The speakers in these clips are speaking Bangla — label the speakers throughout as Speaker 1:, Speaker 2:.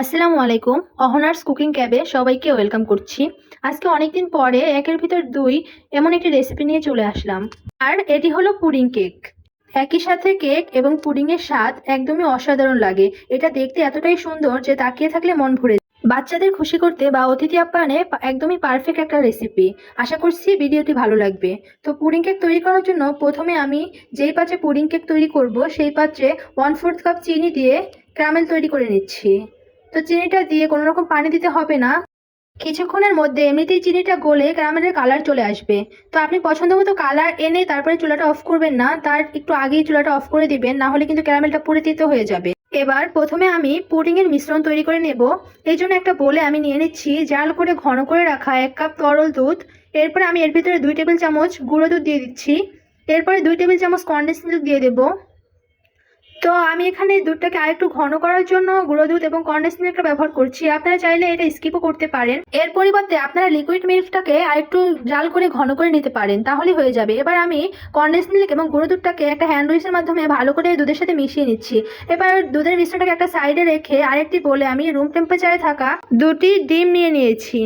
Speaker 1: আসসালামু আলাইকুম। অহনার্স কুকিং ক্যাবে সবাইকে ওয়েলকাম করছি। আজকে অনেকদিন পরে একের ভিতর দুই এমন একটি রেসিপি নিয়ে চলে আসলাম। আর এটি হলো পুডিং কেক। একই সাথে কেক এবং পুডিংয়ের স্বাদ একদমই অসাধারণ লাগে। এটা দেখতে এতটাই সুন্দর যে তাকিয়ে থাকলে মন ভরে বাচ্চাদের খুশি করতে বা অতিথি আপ্যায়নে একদমই পারফেক্ট একটা রেসিপি আশা করছি ভিডিওটি ভালো লাগবে। তো পুডিং কেক তৈরি করার জন্য প্রথমে আমি যেই পাত্রে পুডিং কেক তৈরি করব, সেই পাত্রে ওয়ান ফোর্থ কাপ চিনি দিয়ে ক্যারামেল তৈরি করে নিচ্ছি। তো চিনিটা দিয়ে কোনো রকম পানি দিতে হবে না। কিছুক্ষণের মধ্যে এমনিতেই চিনিটা গলে ক্যারামেলের কালার চলে আসবে। তো আপনি পছন্দ মতো কালার এনে তারপরে চুলাটা অফ করবেন না, তার একটু আগেই চুলাটা অফ করে দিবেন, না হলে কিন্তু ক্যারামেলটা পুড়ে তিতো হয়ে যাবে। এবার প্রথমে আমি পুডিংয়ের মিশ্রণ তৈরি করে নেব। এই জন্য একটা বলে আমি নিয়ে নিচ্ছি, জাল করে ঘন করে রাখা এক কাপ তরল দুধ। এরপরে আমি এর ভিতরে দুই টেবিল চামচ গুঁড়ো দুধ দিয়ে দিচ্ছি। এরপরে দুই টেবিল চামচ কন্ডেন্স মিল্ক দিয়ে দেবো। তো আমি এখানে দুধটাকে আরেকটু ঘন করার জন্য গুঁড়ো দুধ এবং কন্ডেন্স মিল্কটা ব্যবহার করছি। আপনারা চাইলে এটা স্কিপও করতে পারেন। এর পরিবর্তে আপনারা লিকুইড মিল্কটাকে আরেকটু জাল করে ঘন করে নিতে পারেন, তাহলেই হয়ে যাবে। এবার আমি কন্ডেন্স মিল্ক এবং গুঁড়ো দুধটাকে একটা হ্যান্ড উইচের মাধ্যমে ভালো করে দুধের সাথে মিশিয়ে নিচ্ছি। এবার দুধের মিশ্রণটাকে একটা সাইডে রেখে আরেকটি বলে আমি রুম টেম্পারেচারে থাকা দুটি ডিম নিয়ে নিয়েছি।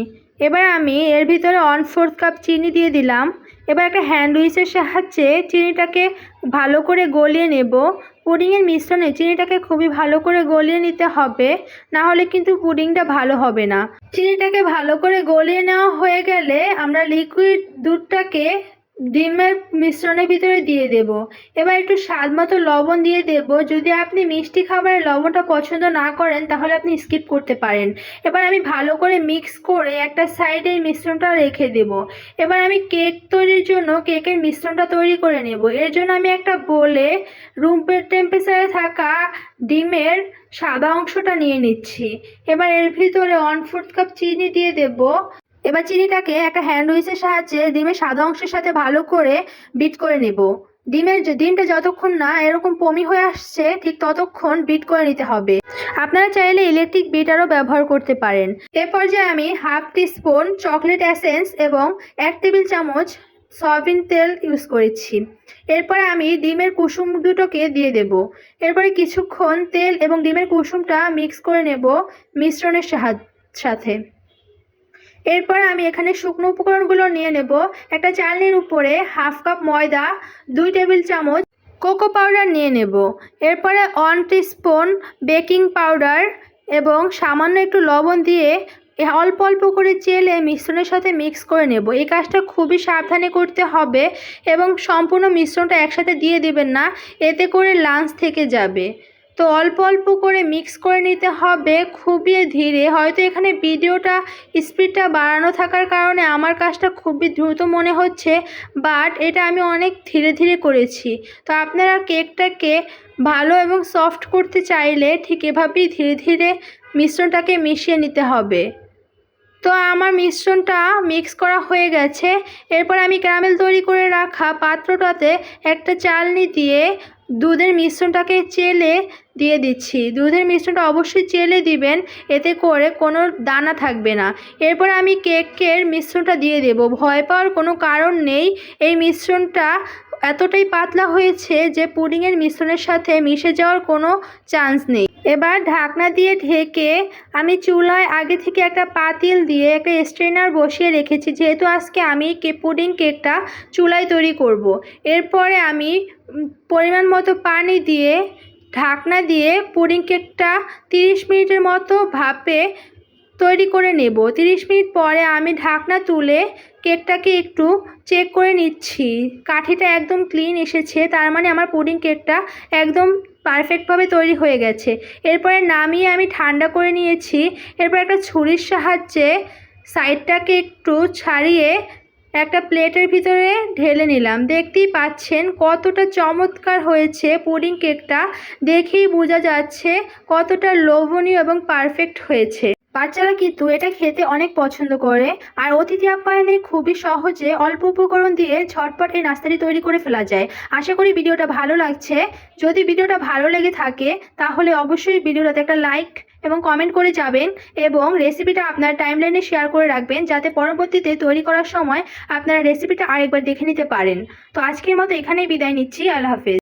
Speaker 1: এবার আমি এর ভিতরে ওয়ান ফোর্থ কাপ চিনি দিয়ে দিলাম। এবার একটা হ্যান্ড উইচের সাহায্যে চিনিটাকে ভালো করে গলিয়ে নেব। পুডিংয়ের মিশ্রণে চিনিটাকে খুবই ভালো করে গলিয়ে নিতে হবে, না হলে কিন্তু পুডিংটা ভালো হবে না। চিনিটাকে ভালো করে গলিয়ে নেওয়া হয়ে গেলে আমরা লিকুইড দুধটাকে ডিমের মিশ্রণের ভিতরে দিয়ে দেব। এবার একটু স্বাদ মতো লবণ দিয়ে দেব। যদি আপনি মিষ্টি খাবারের লবণটা পছন্দ না করেন, তাহলে আপনি স্কিপ করতে পারেন। এবার আমি ভালো করে মিক্স করে একটা সাইডে এই মিশ্রণটা রেখে দেব। এবার আমি কেক তৈরির জন্য কেকের মিশ্রণটা তৈরি করে নেব। এর জন্য আমি একটা বলে রুম টেম্পারেচারে থাকা ডিমের সাদা অংশটা নিয়ে নিচ্ছি। এবার এর ভিতরে ওয়ান ফোর্থ কাপ চিনি দিয়ে দেব। এবার চিনিটাকে একটা হ্যান্ড উইচের সাহায্যে ডিমের সাদা অংশের সাথে ভালো করে বিট করে নেব। ডিমের ডিমটা যতক্ষণ না এরকম পমি হয়ে আসছে, ঠিক ততক্ষণ বিট করে নিতে হবে। আপনারা চাইলে ইলেকট্রিক বিটারও ব্যবহার করতে পারেন। এ পর্যায়ে আমি হাফ টিস্পুন চকলেট অ্যাসেন্স এবং এক টেবিল চামচ সয়াবিন তেল ইউজ করেছি। এরপরে আমি ডিমের কুসুম দুটোকে দিয়ে দেব। এরপরে কিছুক্ষণ তেল এবং ডিমের কুসুমটা মিক্স করে নেব মিশ্রণের সাথে। এরপর আমি এখানে শুকনো উপকরণগুলো নিয়ে নেব। একটা চালনির উপরে হাফ কাপ ময়দা, দুই টেবিল চামচ কোকো পাউডার নিয়ে নেব। এরপরে ওয়ান স্পুন বেকিং পাউডার এবং সামান্য একটু লবণ দিয়ে অল্প অল্প করে চেলে মিশ্রণের সাথে মিক্স করে নেব। এই কাজটা খুবই সাবধানে করতে হবে এবং সম্পূর্ণ মিশ্রণটা একসাথে দিয়ে দেবেন না, এতে করে লাঞ্চ থেকে যাবে। তো অল্প অল্প করে মিক্স করে নিতে হবে খুবই ধীরে। হয়তো এখানে ভিডিওটা স্পিডটা বাড়ানো থাকার কারণে আমার কাজটা খুবই দ্রুত মনে হচ্ছে বাট এটা আমি অনেক ধীরে ধীরে করেছি। তো আপনারা কেকটাকে ভালো এবং সফট করতে চাইলে ঠিক এভাবেই ধীরে ধীরে মিশ্রণটাকে মিশিয়ে নিতে হবে। তো আমার মিশ্রণটা মিক্স করা হয়ে গেছে। এরপর আমি ক্যারামেল তৈরি করে রাখা পাত্রটাতে একটা চালনি দিয়ে দুধের মিশ্রণটাকে চেলে দিয়ে দিচ্ছি। দুধের মিশ্রণটা অবশ্যই চেলে দিবেন, এতে করে কোনো দানা থাকবে না। এরপর আমি কেকের মিশ্রণটা দিয়ে দেব। ভয় পাওয়ার কোনো কারণ নেই। এই মিশ্রণটা এতটাই পাতলা হয়েছে যে পুডিংয়ের মিশ্রণের সাথে মিশে যাওয়ার কোনো চান্স নেই এবার ঢাকনা দিয়ে ঢেকে আমি চুলায় আগে থেকে একটা পাতিল দিয়ে একটা স্ট্রেনার বসিয়ে রেখেছি যেহেতু আজকে আমি কে, পুডিং কেকটা চুলায় তৈরি করব। এরপরে আমি পরিমাণ মতো পানি দিয়ে ঢাকনা দিয়ে পুডিং কেকটা তিরিশ মিনিটের মতো ভাপে তৈরি করে নেব। তিরিশ মিনিট পরে আমি ঢাকনা তুলে কেকটাকে একটু চেক করে নিচ্ছি। কাঠিটা একদম ক্লিন এসেছে, তার মানে আমার পুডিং কেকটা একদম পারফেক্টভাবে তৈরি হয়ে গেছে। এরপরে নামিয়ে আমি ঠান্ডা করে নিয়েছি। এরপর একটা ছুরির সাহায্যে সাইডটাকে একটু ছাড়িয়ে একটা প্লেটের ভিতরে ঢেলে নিলাম। দেখতেই পাচ্ছেন কতটা চমৎকার হয়েছে পুডিং কেকটা। দেখেই বোঝা যাচ্ছে কতটা লোভনীয় এবং পারফেক্ট হয়েছে। বাচ্চারা কিন্তু এটা খেতে অনেক পছন্দ করে। আর অতিথি আপ্যায়নে খুবই সহজে অল্প উপকরণ দিয়ে ঝটপট এই নাস্তাটি তৈরি করে ফেলা যায়। আশা করি ভিডিওটা ভালো লাগছে। যদি ভিডিওটা ভালো লেগে থাকে, তাহলে অবশ্যই ভিডিওটাতে একটা লাইক এবং কমেন্ট করে যাবেন এবং রেসিপিটা আপনার টাইমলাইনে শেয়ার করে রাখবেন যাতে পরবর্তীতে তৈরি করার সময় আপনারা রেসিপিটা আরেকবার দেখে নিতে পারেন। তো আজকের মতো এখানেই বিদায় নিচ্ছি। আল্লাহ হাফেজ।